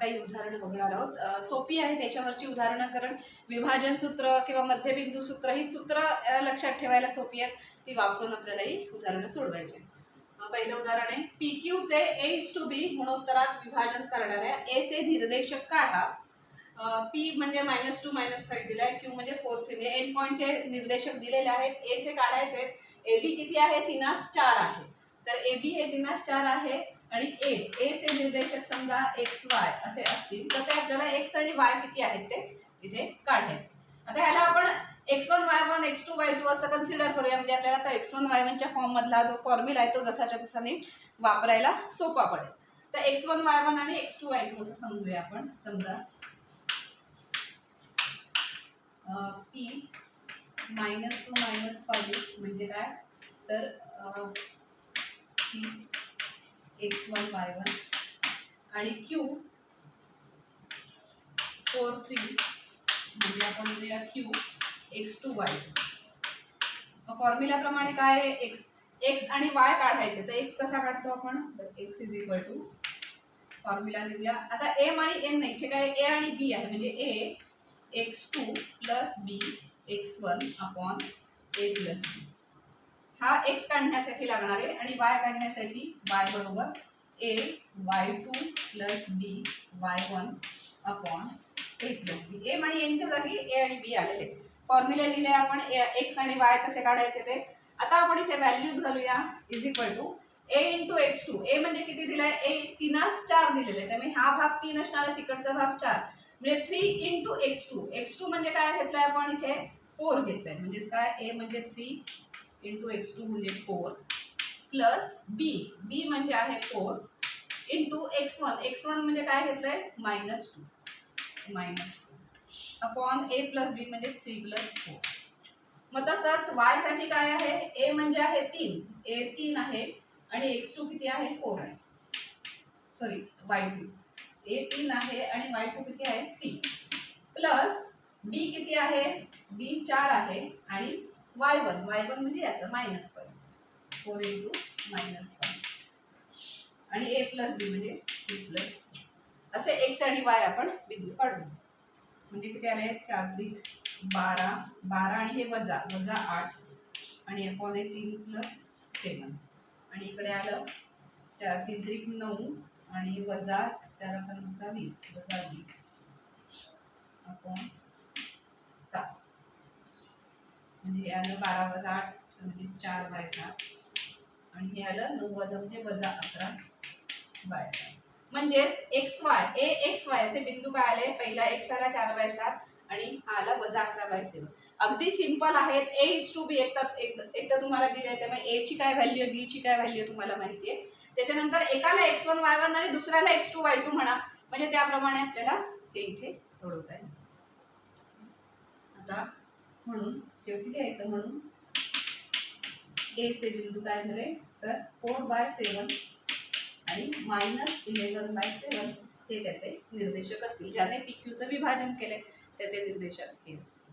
काही उदाहरणं बघणार आहोत. सोपी आहे त्याच्यावरची उदाहरणं कारण विभाजन सूत्र किंवा मध्यबिंदू सूत्र ही सूत्र लक्षात ठेवायला सोपी आहेत. ती वापरून आपल्याला ही उदाहरणं सोडवायची पहिलं उदाहरण आहे पी क्यूचे ए इज टू बी गुणोत्तरात विभाजन करणाऱ्या ए चे निर्देशक काढा. पी म्हणजे मायनस टू मायनस फाईव्ह दिलाय. क्यू म्हणजे फोर थ्री म्हणजे एन पॉईंटचे निर्देशक दिलेले आहेत. ए चे काढायचे ए बी किती आहे? तिनास चार आहे. तर ए बी हे तिनास चार आहे. आणि ए ए चे निर्देशक समजा एक्स वाय असे असतील तर ते आपल्याला एक्स आणि वाय किती आहेत ते इथे काढायचे. आता ह्याला आपण X one Y one X two Y two असं कन्सिडर करूया. म्हणजे आपल्याला तर एक्स वन वाय वनच्या फॉर्ममधला जो फॉर्म्युला आहे तो जसाच्या तसा नीट वापरायला सोपा पडेल. तर एक्स वन वाय वन आणि एक्स टू वाय टू असं समजूया आपण. समजा P minus two minus five म्हणजे काय? तर P X one Y one आणि क्यू फोर थ्री म्हणजे आपण म्हणूया क्यू एक्स टू वाय फॉर्म्युल्याप्रमाणे काय एक्स एक्स आणि वाय काढायचे. तर एक्स कसा काढतो आपण? X is equal to formula लिहूया. आता एम आणि एन नाही इथे काय ए आणि बी आहे. म्हणजे A X two plus B X one upon A plus B हा एक्स काढण्यासाठी लागणार आहे आणि वाय काढण्यासाठी वाय बरोबर A Y two plus B Y one upon A plus B A म्हणजे यांच्या जागी ए आणि बी आलेले आहेत. फॉर्म्युला लिहिले आपण एक्स आणि वाय कसे काढायचे ते. आता आपण इथे व्हॅल्यूज घालूया. Is equal to A into X two A म्हणजे किती दिलाय? ए तीनास चार दिलेले त्यामुळे हा भाग तीन असणार आहे तिकडचा भाग चार. म्हणजे three into X two X two म्हणजे काय घेतलंय आपण इथे? फोर घेतलंय. म्हणजेच काय? ए म्हणजे थ्री इंटू एक्स टू म्हणजे फोर प्लस बी बी म्हणजे आहे four into X one X one म्हणजे काय घेतलंय? Minus two minus two upon A plus B म्हणजे थ्री प्लस फोर मग तसंच वायसाठी काय आहे? ए म्हणजे आहे तीन. ए तीन आहे आणि एक्स टू किती आहे? फोर आहे. सॉरी वाय टू ए तीन आहे आणि वाय टू किती आहे? थ्री प्लस बी किती आहे? बी चार आहे आणि वाय वन वाय वन म्हणजे याचं minus one four into minus one आणि ए प्लस बी म्हणजे थ्री प्लस असे एक्स आणि वाय आपण बिंदू काढू म्हणजे किती आले? चार त्रिक बारा. बारा आणि हे वजा वजा आठ. आणि अपॉन आहे तीन प्लस सेवन आणि इकडे आलं चार तीन त्रिक नऊ. आणि वजा चार आपण वजा वीस वजा वीस. अपॉन सात. म्हणजे हे आलं बारा वजा आठ म्हणजे चार बाय सात. आणि हे आलं नऊ वजा म्हणजे वजा अकरा बाय सात. म्हणजेच एक्स वाय ए एक्स वायचे बिंदू काय आले? पहिला एक्स आला चार बाय सात आणि हा आला वजा अकरा बाय सेवन. अगदी सिंपल आहेत. ए इज टू बी एकदा एकदा तुम्हाला दिले त्यामुळे ए ची काय व्हॅल्यू आहे बी ची काय व्हॅल्यू आहे तुम्हाला माहिती आहे. त्याच्यानंतर एकाला एक्स वन वाय वन आणि दुसऱ्याला एक्स टू वाय टू म्हणा. म्हणजे त्याप्रमाणे आपल्याला हे इथे सोडवता येईल. आता म्हणून शेवटी लिहायचं म्हणून. ए चे बिंदू काय झाले? तर फोर बाय सेवन आणि मायनस इलेवन बाय सेवन हे त्याचे निर्देशक असतील. ज्याने पी क्यूचं विभाजन केले त्याचे निर्देशक हे असतील.